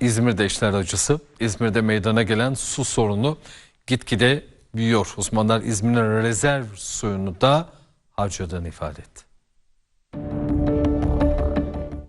İzmir'de işler acısı. İzmir'de meydana gelen su sorunu gitgide büyüyor. Uzmanlar İzmir'in rezerv suyunu da harcadığını ifade etti.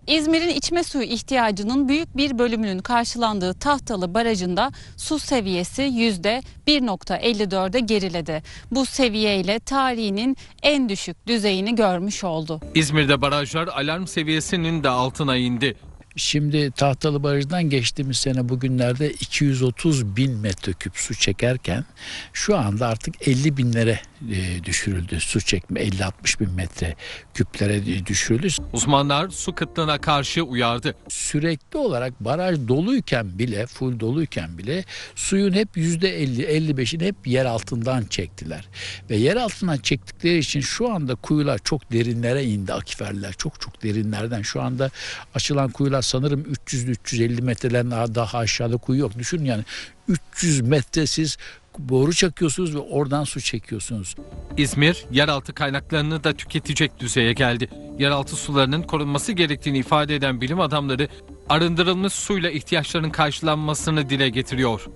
İzmir'in içme suyu ihtiyacının büyük bir bölümünün karşılandığı Tahtalı Barajı'nda su seviyesi %1.54'e geriledi. Bu seviyeyle tarihinin en düşük düzeyini görmüş oldu. İzmir'de barajlar alarm seviyesinin de altına indi. Şimdi Tahtalı Barajı'ndan geçtiğimiz sene bugünlerde 230 bin metreküp su çekerken şu anda artık 50 binlere e, düşürüldü. Su çekme 50-60 bin metre küplere düşürüldü. Uzmanlar su kıtlığına karşı uyardı. Sürekli olarak baraj doluyken bile full doluyken bile suyun hep %50-55'ini hep yer altından çektiler. Ve yer altından çektikleri için şu anda kuyular çok derinlere indi akiferler. Çok çok derinlerden şu anda açılan kuyular sanırım 300-350 metreden daha, daha aşağıda kuyu yok. Düşünün yani 300 metre siz boru çakıyorsunuz ve oradan su çekiyorsunuz. İzmir yeraltı kaynaklarını da tüketecek düzeye geldi. Yeraltı sularının korunması gerektiğini ifade eden bilim adamları arındırılmış suyla ihtiyaçların karşılanmasını dile getiriyor.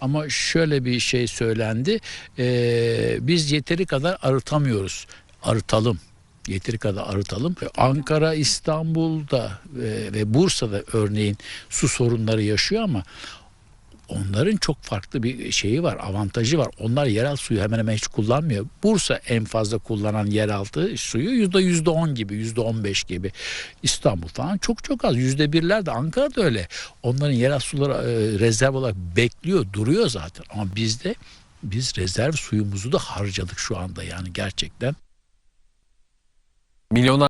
Ama şöyle bir şey söylendi. Ee, biz yeteri kadar arıtamıyoruz. Arıtalım. Yeteri kadar arıtalım. Ankara, İstanbul'da e, ve Bursa'da örneğin su sorunları yaşıyor ama onların çok farklı bir şeyi var, avantajı var. Onlar yeraltı suyu hemen hemen hiç kullanmıyor. Bursa en fazla kullanan yeraltı suyu yüzde yüzde on gibi, yüzde on beş gibi. İstanbul falan çok çok az. Yüzde birler de Ankara'da öyle. Onların yeraltı suları e, rezerv olarak bekliyor, duruyor zaten. Ama bizde biz rezerv suyumuzu da harcadık şu anda yani gerçekten. Milyonlar